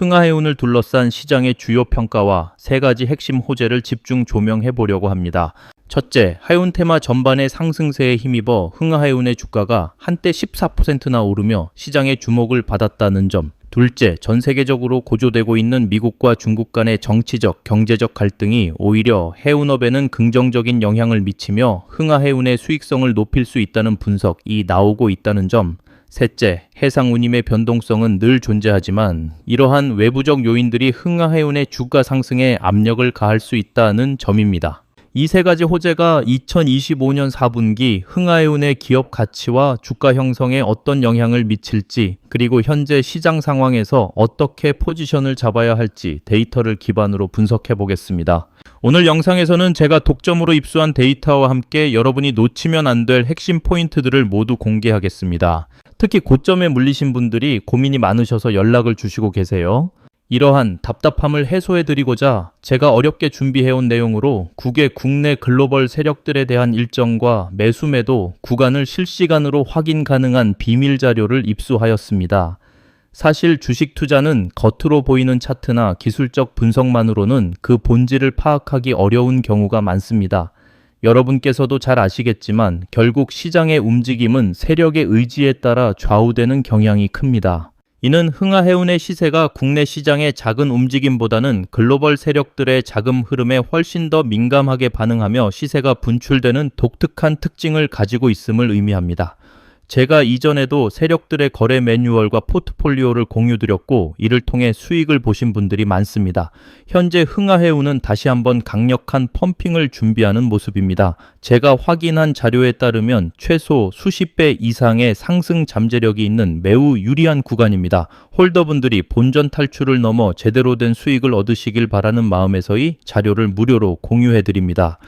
흥하해운을 둘러싼 시장의 주요 평가와 세 가지 핵심 호재를 집중 조명해 보려고 합니다. 첫째, 해운 테마 전반의 상승세에 힘입어 흥하해운의 주가가 한때 14%나 오르며 시장의 주목을 받았다는 점. 둘째, 전 세계적으로 고조되고 있는 미국과 중국 간의 정치적, 경제적 갈등이 오히려 해운업에는 긍정적인 영향을 미치며 흥하해운의 수익성을 높일 수 있다는 분석이 나오고 있다는 점. 셋째, 해상 운임의 변동성은 늘 존재하지만 이러한 외부적 요인들이 흥하해운의 주가 상승에 압력을 가할 수 있다는 점입니다. 이 세 가지 호재가 2025년 4분기 흥하해운의 기업 가치와 주가 형성에 어떤 영향을 미칠지, 그리고 현재 시장 상황에서 어떻게 포지션을 잡아야 할지 데이터를 기반으로 분석해 보겠습니다. 오늘 영상에서는 제가 독점으로 입수한 데이터와 함께 여러분이 놓치면 안 될 핵심 포인트들을 모두 공개하겠습니다. 특히 고점에 물리신 분들이 고민이 많으셔서 연락을 주시고 계세요. 이러한 답답함을 해소해 드리고자 제가 어렵게 준비해온 내용으로 국외 국내 글로벌 세력들에 대한 일정과 매수매도 구간을 실시간으로 확인 가능한 비밀 자료를 입수하였습니다. 사실 주식 투자는 겉으로 보이는 차트나 기술적 분석만으로는 그 본질을 파악하기 어려운 경우가 많습니다. 여러분께서도 잘 아시겠지만 결국 시장의 움직임은 세력의 의지에 따라 좌우되는 경향이 큽니다. 이는 흥하해운의 시세가 국내 시장의 작은 움직임보다는 글로벌 세력들의 자금 흐름에 훨씬 더 민감하게 반응하며 시세가 분출되는 독특한 특징을 가지고 있음을 의미합니다. 제가 이전에도 세력들의 거래 매뉴얼과 포트폴리오를 공유드렸고 이를 통해 수익을 보신 분들이 많습니다. 현재 흥하해운은 다시 한번 강력한 펌핑을 준비하는 모습입니다. 제가 확인한 자료에 따르면 최소 수십 배 이상의 상승 잠재력이 있는 매우 유리한 구간입니다. 홀더분들이 본전 탈출을 넘어 제대로 된 수익을 얻으시길 바라는 마음에서의 자료를 무료로 공유해드립니다.